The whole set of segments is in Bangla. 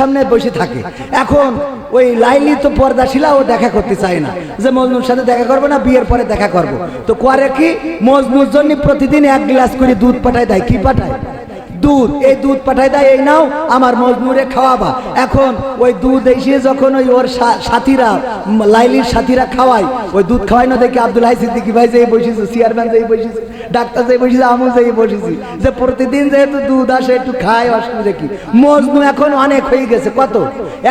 সামনে বসে থাকে। এখন ওই লাইলি তো পর্দাশিলা ও দেখা করতে চায় না। যে মজনুর সাথে দেখা করব না, বিয়ের পরে দেখা করব। তো করে কি? মজনুর জন্য প্রতিদিন এক গ্লাস করে দুধ পাঠায় দেয়। কি পাঠায়? দুধ, এই দুধ পাঠায় দেয়, এই নাও, আমার মজনুরে খাওয়াবা। এখন ওই দুধ এসে যখন ওই ওর সাথীরা লাইলির সাথীরা খাওয়ায়, ওই দুধ খাওয়াই না দেখি আব্দুল হাই সিদ্দিকি ভাই যে বসেছে, চেয়ারম্যান যে বসেছে, ডাক্তার যে বসেছে আমুল যে বসেছি, যে প্রতিদিন যেহেতু দুধ আসে, একটু খায় অসুবিধা কি? মজনু এখন অনেক হয়ে গেছে, কত?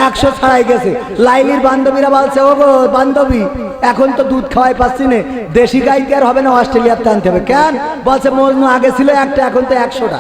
একশো ছাড়াই গেছে। লাইলির বান্ধবীরা বলছে, ও গো, বান্ধবী, এখন তো দুধ খাওয়াই পাচ্ছি না। দেশি গাই কি আর হবে না, অস্ট্রেলিয়াতে আনতে হবে? কেন? বলছে, মজনু আগে ছিল একটা, এখন তো একশোটা।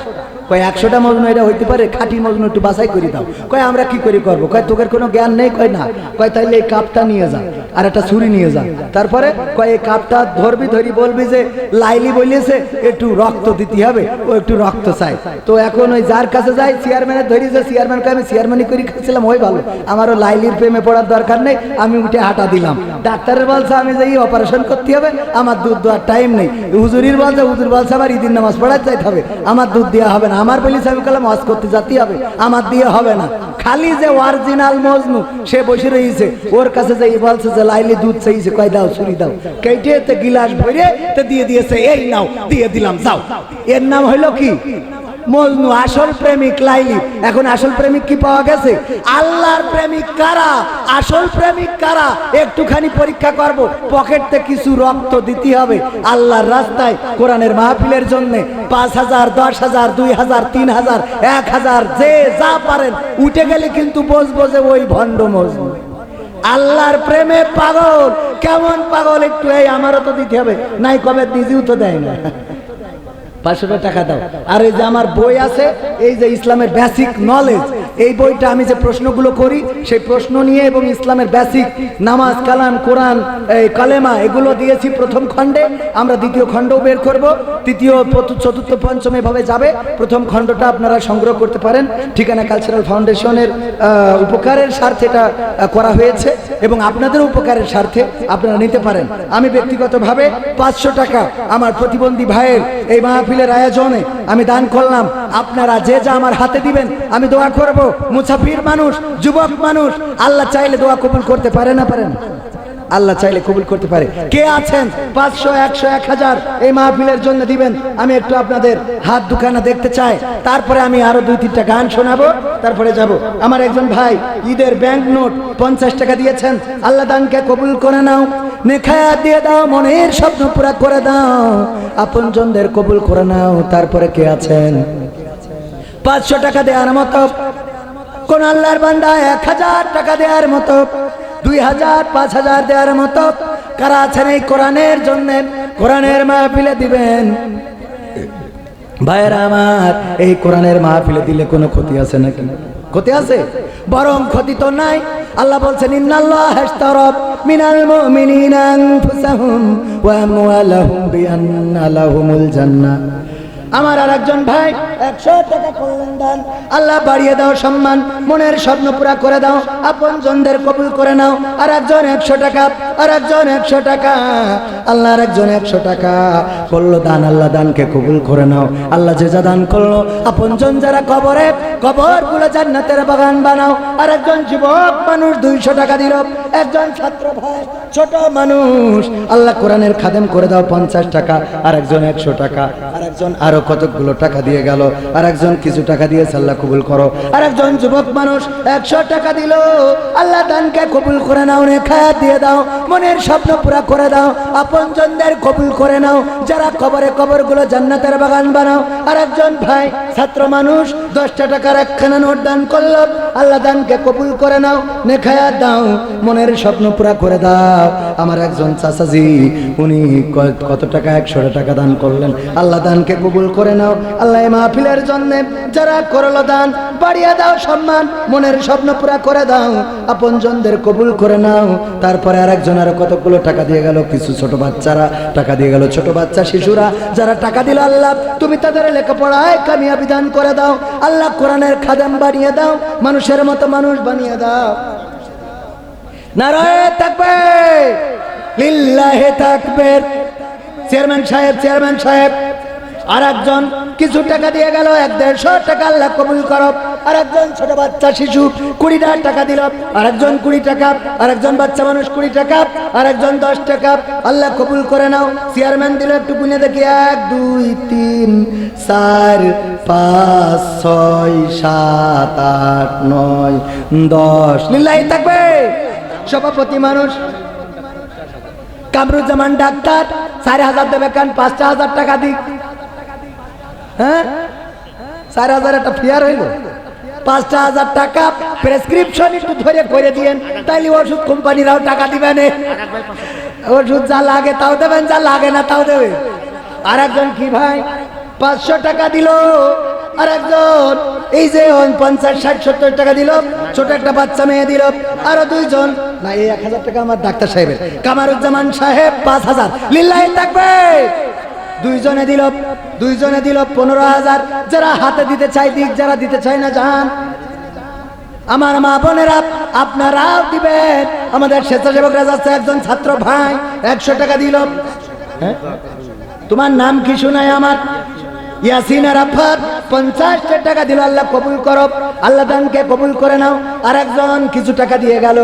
কয়, একশোটা মজনু এটা হইতে পারে, খাঁটি মজনু একটু বাছাই করে দাও। কয়, আমরা কি করে করব? কয় তোকের কোনো জ্ঞান নেই? কয়, না। কয়, তাইলে এই কাপটা নিয়ে যা, আর একটা ছুরি নিয়ে যা। তারপরে কয়, এই কাপটা ধরবি, ধরি বলবি যে, লাইলি বলিয়েছে, একটু রক্ত দিতে হবে, ও একটু রক্ত চাই তো এখন ওই যার কাছে যাই চেয়ারম্যানের ধরি যে চেয়ারম্যানকে আমি চেয়ারম্যানই করে খাচ্ছিলাম ওই ভালো। আমারও লাইলির প্রেমে পড়ার দরকার নেই, আমি উঠে হাঁটা দিলাম। ডাক্তারের বলছে, আমি যে অপারেশন করতে হবে, আমার দুধ দেওয়ার টাইম নেই। হুজুরির বলছে, হুজুর বলছে, আমার ঈদিন নামাজ পড়াতে যাইতে হবে, আমার দুধ দেওয়া হবে না। আমার বলিস আমি কালাম ওয়াজ করতে যেতে হবে। আমার দিয়ে হবে না। খালি যে অরিজিনাল মজনু, সে বসে রয়েছে। ওর কাছে যে বলছে যে, লাইলি দুধ চাইছে, কয় দাও, ছুরি দাও। কেটে তে গিলাস ভরে তে দিয়ে দিয়েছে, এই নাও, দিয়ে দিলাম, যাও। এর নাম হইল কি? মজনু আসল প্রেমিক লাইলি। এখন আসল প্রেমিক কি পাওয়া গেছে? আল্লাহর প্রেমিক কারা? আসল প্রেমিক কারা? একটুখানি পরীক্ষা করব। পকেটতে কিছু রক্ত দিতে হবে। আল্লাহর রাস্তায়, কোরআনের মাহফিলের জন্য পাঁচ হাজার, দশ হাজার, দুই হাজার, তিন হাজার, এক হাজার, যে যা পারেন, উঠে গেলে কিন্তু বসবো যে ওই ভণ্ড মজনু। আল্লাহর প্রেমে পাগল। কেমন পাগল একটু এই আমারও তো দিতে হবে। নাই কবে নিজেও তো দেয় না। পাঁচশো টাকা দাও। আর এই যে আমার বই আছে এই যে ইসলামের বেসিক নলেজ এই বইটা আমি যে প্রশ্নগুলো করি, সেই প্রশ্ন নিয়ে এবং ইসলামের বেসিক নামাজ, কালাম, কোরআন কালেমা, এগুলো দিয়েছি প্রথম খণ্ডে। আমরা দ্বিতীয় খণ্ডও বের করব। তৃতীয় চতুর্থ, পঞ্চম এভাবে যাবে। প্রথম খণ্ডটা আপনারা সংগ্রহ করতে পারেন। ঠিকানা কালচারাল ফাউন্ডেশনের উপকারের স্বার্থে এটা করা হয়েছে এবং আপনাদের উপকারের স্বার্থে আপনারা নিতে পারেন। আমি ব্যক্তিগতভাবে পাঁচশো টাকা আমার প্রতিবন্ধী ভাইয়ের এই মাহফিলের আয়োজনে আমি দান করলাম। আপনারা যে যা আমার হাতে দিবেন, আমি দোয়া করব। মুসাফির মানুষ, যুবক মানুষ, আল্লাহ চাইলে দোয়া কবুল করতে পারে না পারেন আল্লাহ চাইলে কবুল করতে পারে। কে আছেন? পাঁচশো, একশো, এক হাজার এই মাহফিলের জন্য দিবেন। আমি একটু আপনাদের হাত দুখানা দেখতে চাই। তারপরে আমি আরও দুই, তিনটা গান শোনাবো। তারপরে যাব। আমার একজন ভাই ঈদের ব্যাংক নোট পঞ্চাশ টাকা দিয়েছেন। আল্লাহ দানকে কবুল করে নাও। নেখায়া দিয়ে দাও, মনের স্বপ্ন পুরা করে দাও। আপন জনদের কবুল করে নাও, তারপরে কে আছেন? পাঁচশো টাকা দেওয়ার মতো। কোন আল্লাহর বান্দা এক হাজার টাকা দেওয়ার মতো, দুই হাজার, পাঁচ হাজার দেওয়ার মতো। কারা আছেন এই কোরআনের জন্য? কোরআনের মাহফিলে দিবেন। ভাইয়েরা আমার, এই কোরআনের মাহফিলে দিলে কোনো ক্ষতি আছে নাকি? ক্ষতি আছে? বরং ক্ষতি তো নাই। আল্লাহ বলছেন, ইন্নাল্লাহ হাশতারাব মিনাল মুমিনিনা আমার আর একজন ভাই, একশো টাকা করলেন দান। আল্লাহ বাড়িয়ে দাও সম্মান, মনের স্বপ্ন পুরা করে দাও আপন জনদের কবুল করে নাও। আর একজন একশো টাকা আর একজন একশো টাকা, আল্লাহ আর একজন একশো টাকা করল দান। আল্লাহ দানকে কবুল করে নাও। আল্লাহ যে যা দান করল আপন জন যারা কবরে কবরগুলো জান্নাতের বাগান বানাও। আর একজন যুবক মানুষ দুইশো টাকা দিল। একজন ছাত্র ভাই, ছোট মানুষ। আল্লাহ কোরআনের খাদেম করে দাও পঞ্চাশ টাকা আর একজন একশো টাকা আর একজন আরও কতগুলো টাকা দিয়ে গেল আর একজন কিছু টাকা দিয়েছে আল্লাহ কবুল করো। আর একজন যুবক মানুষ একশো টাকা দিল। আল্লাহ দানকে কবুল করে নাও, রেখা দিয়ে দাও। মনের স্বপ্ন পুরা করে দাও। আপন জনদের কবুল করে নাও। যারা কবরে কবরগুলো জান্নাতের বাগান বানাও। আর একজন ভাই, ছাত্র মানুষ, দশটা টাকার একখানা নোট দান আল্লাহ দানকে কবুল করে নাও, নেখায়া দাও, মনের স্বপ্ন পুরা করে দাও। আমার একজন চাচাজি, উনি কত টাকা? একশো টাকা দান করলেন। আল্লাহ দানকে কবুল করে নাও। আল্লাহ মাহফিলের জন্য যারা করল দান, বাড়িয়ে দাও সম্মান, মনের স্বপ্ন পুরা করে দাও। আপন জনদের কবুল করে নাও। তারপরে আর একজন আরও কতগুলো টাকা দিয়ে গেল? কিছু ছোট বাচ্চারা টাকা দিয়ে গেল। ছোট বাচ্চা শিশুরা, যারা টাকা দিল, আল্লাহ, তুমি তাদের লেখাপড়ায় কামিয়াবি দান করে দাও। আল্লাহ কোরআনের খাদাম বানিয়ে দাও। মানুষের মতো মানুষ বানিয়ে দাও। নারায় থাকবে তাকবীর। চেয়ারম্যান সাহেব চেয়ারম্যান সাহেব আর একজন কিছু টাকা দিয়ে এক দেড়শো টাকা আল্লাহ কবুল আর একজন ছোট বাচ্চা, শিশু, কুড়ি টাকা দিল। কুড়ি টাকা আর একজন বাচ্চা মানুষ কুড়ি টাকা আর একজন দশ টাকা। আল্লাহ কবুল করে নাও। চেয়ারম্যান দিল একটু গুনে দেখি, এক, দুই, তিন, চার, পাঁচ, ছয়, সাত, আট, নয়, দশ। লিল্লাই থাকবে সভাপতি মানুষ। কামরুজ্জামান ডাক্তার, চার হাজার দেবে কেন? পাঁচটা হাজার টাকা দিক। হ্যাঁ? চার হাজার একটা ফিয়ার হইল। পাঁচটা হাজার টাকা প্রেসক্রিপশন একটু ধরে করে দিয়েন। তাইলে ওষুধ কোম্পানিরাও টাকা দিবেন। ওষুধ যা লাগে তাও দেবেন, যা লাগে না তাও দেবে আর একজন কি ভাই? পাঁচশো টাকা দিল। আর একজন, এই যে পঞ্চাশ, ষাট, সত্তর টাকা দিল, ছোট একটা বাচ্চা মেয়ে দিল, আরও দুইজন। না, এই এক হাজার টাকা আমার ডাক্তার সাহেবের। কামারুজ্জামান সাহেব, পাঁচ হাজার। লিল্লাহি থাকবে দুইজনে দিল দুইজনে দিল পনেরো হাজার। যারা হাতে দিতে চাই দিক, যারা দিতে চায় না যান আমার মা বোনেরা, আপনারাও দিবেন। আমাদের স্বেচ্ছাসেবকরা যাচ্ছে একজন ছাত্র ভাই, একশো টাকা দিল। হ্যাঁ? তোমার নাম কি শোনায় আমার? ইয়াসিন আরাফাত। পঞ্চাশ টাকা দিল আল্লাহ কবুল করো। আল্লাহ দানকে কবুল করে নাও। আর একজন কিছু টাকা দিয়ে গেল।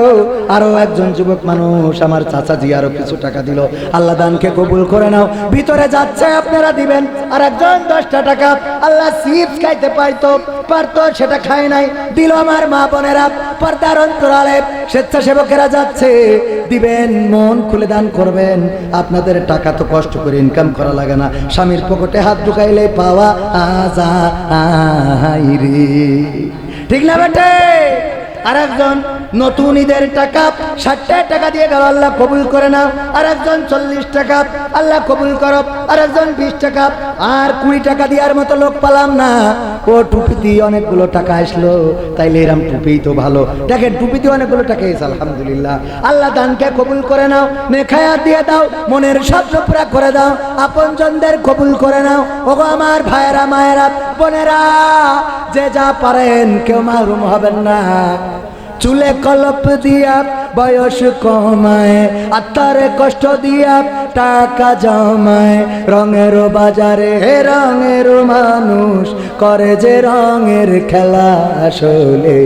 আরও একজন যুবক মানুষ আমার চাচাজি আরও কিছু টাকা দিল। আল্লাহ দানকে কবুল করে নাও। ভিতরে যাচ্ছে আপনারা দিবেন। আর একজন দশটা টাকা আল্লাহ চিপস খাইতে পাইতো পারতো, সেটা খায় নাই। দিল আমার মা বোনেরা। পর্দার অন্তরালে স্বেচ্ছাসেবকেরা যাচ্ছে। দিবেন, মন খুলে দান করবেন। আপনাদের টাকা তো কষ্ট করে ইনকাম করা লাগে না। স্বামীর পকেটে হাত ঢুকাইলে পাওয়া আজাই রে। ঠিক না বেটে? আর একজন নতুন ঈদের টাকা, ষাটটা টাকা দিয়ে গেল, আল্লাহ কবুল করে নাও। আর একজন চল্লিশ টাকা, আল্লাহ কবুল করো। আর একজন বিশ টাকা, আর কুড়ি টাকা দেওয়ার মতো লোক পালাম না। ও টুপি দিয়ে অনেকগুলো টাকা আসলো, তাইলে এরম টুপি তো ভালো। দেখেন টুপি দিয়ে অনেকগুলো টাকা এসে, আলহামদুলিল্লাহ। আল্লাহ দানকে কবুল করে নাও মেখায়া দিয়ে দাও, মনের স্বপ্ন পুরা করে দাও, আপনজনদের কবুল করে নাও। ওগো আমার ভাইয়েরা, মায়েরা, বোনেরা, যে যা পারেন, কেউ মারুম হবেন না। চুলে কলপ দিয়া বয়স কমায় আত্মারে কষ্ট দিয়া টাকা জমায়। রঙের বাজারে হে রঙের মানুষ, করে যে রঙের খেলা আসলে।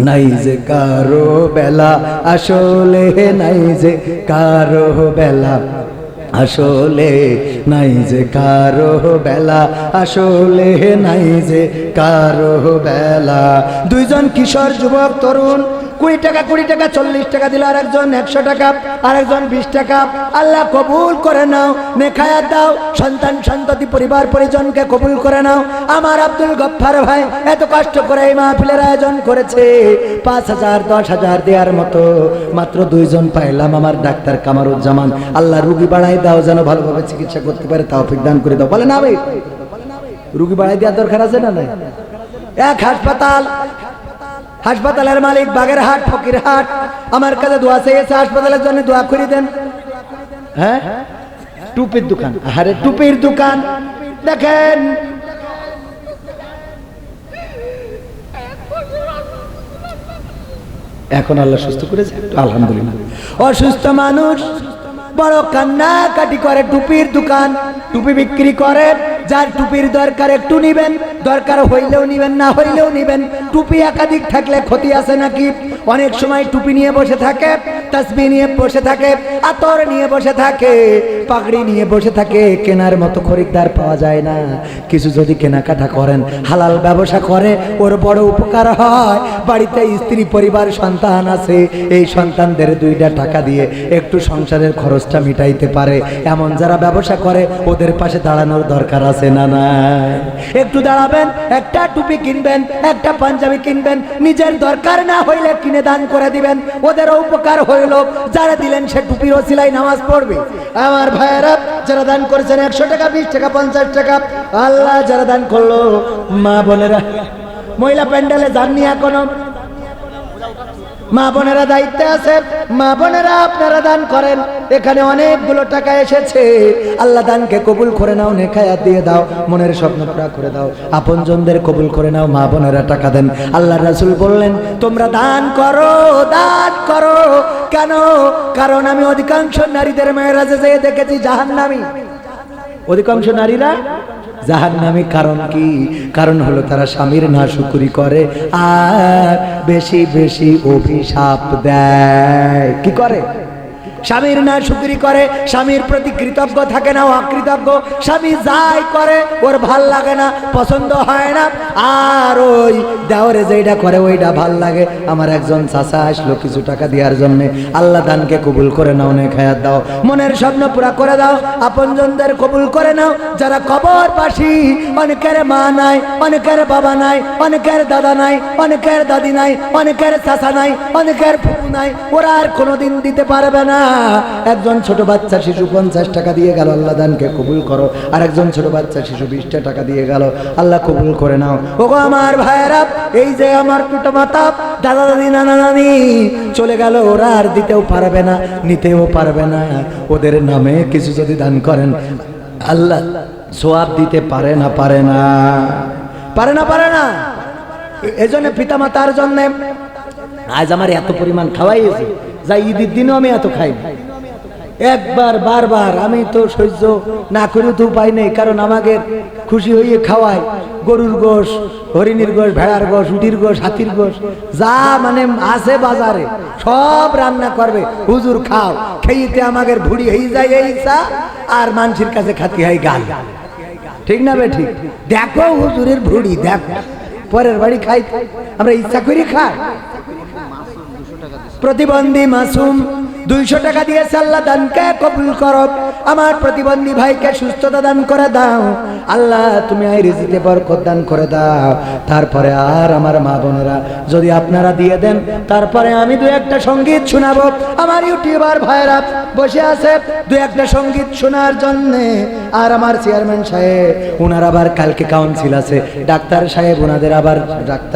নাই যে কারও বেলা আসলে, নাই যে কারও বেলা। আসলে নাই যে কারও বেলা আসলে নাই যে কারও বেলা। দুইজন কিশোর যুবক তরুণ কুড়ি টাকা কুড়ি টাকা, চল্লিশ টাকা দিল আর একজন একশো টাকা আর একজন বিশ টাকা। আল্লাহ কবুল করে নাও, নেখায়াত দাও, সন্তান, সন্ততি, পরিবার, পরিজনকে কবুল করে নাও। আমার আব্দুল গফ্ফার ভাই এত কষ্ট করে এই মাহফিলের আয়োজন করেছে। পাঁচ হাজার, দশ হাজার দেওয়ার মতো মাত্র দুইজন পাইলাম আমার ডাক্তার কামারুজ্জামান। আল্লাহ রুগী বাড়াই দাও, যেন ভালোভাবে চিকিৎসা করতে পারে তাও দান করে দাও। বলে না ভাই, রুগী বাড়াই দেওয়ার দরকার আছে না এক হাসপাতাল হাসপাতালের মালিক বাগের বাগেরহাট, ফকিরহাট। আমার কাছে দোয়া চেয়েছে, হাসপাতালের জন্য দোয়া করে দেন। হ্যাঁ? টুপির দোকান। আরে টুপির দোকান। দেখেন। এখন আল্লাহ সুস্থ করেছে? আলহামদুলিল্লাহ। অসুস্থ মানুষ, বড় কান্না কাটি করে টুপির দোকান। টুপি বিক্রি করে যার টুপির দরকার একটু নিবেন, দরকার হইলেও নিবেন, না হইলেও নিবেন। টুপি একাধিক থাকলে ক্ষতি আছে নাকি? অনেক সময় টুপি নিয়ে বসে থাকে তাসবি নিয়ে বসে থাকে, আতর নিয়ে বসে থাকে, পাগড়ি নিয়ে বসে থাকে, কেনার মতো খরিদ্দার পাওয়া যায় না। কিছু যদি কেনাকাটা করেন, হালাল ব্যবসা করে, ওর বড় উপকার হয়। বাড়িতে স্ত্রী, পরিবার, সন্তান আছে, এই সন্তানদের দুইটা টাকা দিয়ে একটু সংসারের খরচটা মিটাইতে পারে। এমন যারা ব্যবসা করে, ওদের পাশে দাঁড়ানোর দরকার আছে না না একটু দাঁড়াবেন, একটা টুপি কিনবেন, একটা পাঞ্জাবি কিনবেন, নিজের দরকার না হইলে কিনে দান করে দিবেন। ওদেরও উপকার হইল, যারা দিলেন সে টুপির ওসিলাই নামাজ পড়বে। আমার ভাইয়েরা, যারা দান করেছেন একশো টাকা, বিশ টাকা, পঞ্চাশ টাকা, আল্লাহ যারা দান করল, মা বোনেরা, মহিলা প্যান্ডেলে যাননি এখনও। মা বোনেরা দায়িত্বে আছে মা বোনেরা আপনারা দান করেন। এখানে অনেকগুলো টাকা এসেছে। আল্লাহ দানকে কবুল করে নাও, নেখায়াত দিয়ে দাও, মনের স্বপ্ন পুরা করে দাও। আপনজনদের কবুল করে নাও, মা বোনেরা টাকা দেন। আল্লাহ রাসুল বললেন, তোমরা দান করো দান করো। কেন? কারণ আমি অধিকাংশ নারীদের মেয়েরাজে যেয়ে দেখেছি জাহান্নামি। অধিকাংশ নারীরা জাহান নামে কারণ কি? কারণ হলো তারা স্বামীর না শুকুরি করে আর বেশি বেশি অভিশাপ দেয়। কি করে? স্বামীর না শুকরি করে, স্বামীর প্রতি কৃতজ্ঞ থাকে না, অকৃতজ্ঞ। স্বামী যাই করে, ওর ভালো লাগে না, পছন্দ হয় না। আর ওই দেওয়ারে যেটা করে ওইটা ভালো লাগে। আমার একজন চাষা আসলো কিছু টাকা দেওয়ার জন্য। আল্লাহ দানকে কবুল করে নাও নে খায়াত দাও। মনের স্বপ্ন পুরা করে দাও। আপনজনদের কবুল করে নাও। যারা কবর পাশি অনেকের মা নাই, অনেকের বাবা নাই, অনেকের দাদা নাই, অনেকের দাদি নাই, অনেকের চাষা নাই, অনেকের ফুপু নাই, ওরা আর কোনোদিন দিতে পারবে না। একজন ছোট বাচ্চা শিশু পঞ্চাশ টাকা দিয়ে গেল, আল্লাহ দানকে কবুল করো। আর একজন ছোট বাচ্চা শিশু বিশটা টাকা দিয়ে গেল, আল্লাহ কবুল করে নাও। ওগো আমার ভাইয়েরা, এই যে আমার পিটো মাতা, দাদা দাদি, নানা নানি, চলে গেল, ওরা আর দিতেও পারবে না, নিতেও পারবে না। ওদের নামে কিছু যদি দান করেন, আল্লাহ সোয়াব দিতে পারে না পারে না। পারে না পারে না। এজন্য পিতা মাতার জন্য আজ আমার এত পরিমাণ খাওয়াইয়েছে যা ঈদের দিনও আমি এত খাই একবার, বারবার আমি তো সহ্য না করে তো উপায় নেই, কারণ আমাকে খুশি হইয়ে খাওয়াই গরুর গোশ, হরিণীর গোশ, ভেড়ার গোশ, উটির গোশ, হাতির গোশ, যা মানে আছে বাজারে, সব রান্না করবে। হুজুর, খাও খেয়েতে আমাদের ভুড়ি হয়ে যায় এই চা, আর মানুষের কাছে খাতি হয় গাল। ঠিক না বে ঠিক? দেখো হুজুরের ভুড়ি, দেখো। পরের বাড়ি খাই, আমরা ইচ্ছা করি খাই। প্রতিবন্ধী মাসুম, দুইশো টাকা দিয়েছে আল্লাহ দানকে কবুল করো। আমার প্রতিবন্ধী ভাইকে সুস্থতা দান করে দাও। আল্লাহ, তুমি আই রিজিতে বরকত দান করে দাও। তারপরে আর আমার মা বোনেরা, যদি আপনারা দিয়ে দেন, তারপরে আমি দু একটা সংগীত শোনাবো। আমার ইউটিউবার ভাইরা বসে আছে দু একটা সংগীত শোনার জন্য। আর আমার চেয়ারম্যান সাহেব ওনার আবার কালকে কাউন্সিল আছে। ডাক্তার সাহেব ওনাদের আবার ডাক্তার